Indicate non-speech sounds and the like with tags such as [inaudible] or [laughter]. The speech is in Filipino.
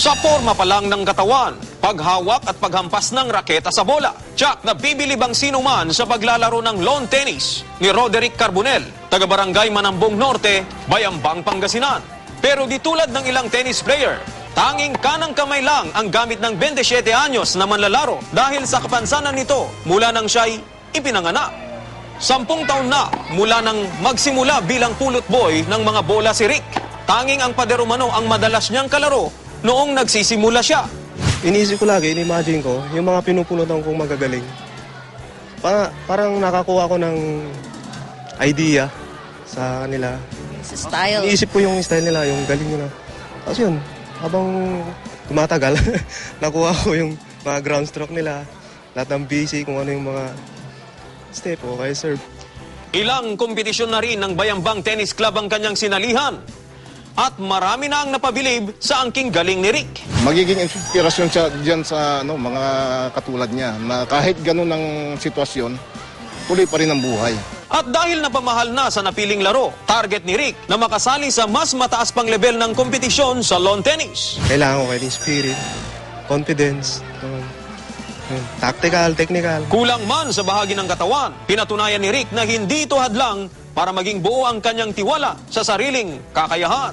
Sa forma pa lang ng katawan, paghawak at paghampas ng raketa sa bola. Tsak, nabibili bang sino man sa paglalaro ng lawn tennis ni Roderick Carbonel, taga-barangay Manambong Norte, Bayambang, Pangasinan. Pero di tulad ng ilang tennis player, tanging kanang kamay lang ang gamit ng 27 anyos na manlalaro dahil sa kapansanan nito mula nang siya'y ipinanganak. Sampung taon na mula nang magsimula bilang pulot boy ng mga bola si Rick. Tanging ang pader umano ang madalas niyang kalaro noong nagsisimula siya. Iniisip ko lagi, in-imagine ko, yung mga pinupunutan kong magagaling. Pa- parang nakakuha ko ng idea sa kanila. Sa style. Iniisip ko yung style nila, yung galing nila. Tapos yun, habang tumatagal, [laughs] nakuha ko yung mga ground stroke nila, lahat ng basic, kung ano yung mga step o kaya serve. Ilang kompetisyon na rin ng Bayambang Tennis Club ang kanyang sinalihan. At marami na ang napabilib sa angking galing ni Rick. magiging inspirasyon siya diyan sa ano, mga katulad niya na kahit ganun ang sitwasyon, tuloy pa rin ang buhay. At dahil napamahal na sa napiling laro, target ni Rick na makasali sa mas mataas pang level ng kompetisyon sa lawn tennis. Kailangan ko kayo ng spirit, confidence, um, tactical, technical. Kulang man sa bahagi ng katawan, pinatunayan ni Rick na hindi ito hadlang para maging buo ang kanyang tiwala sa sariling kakayahan.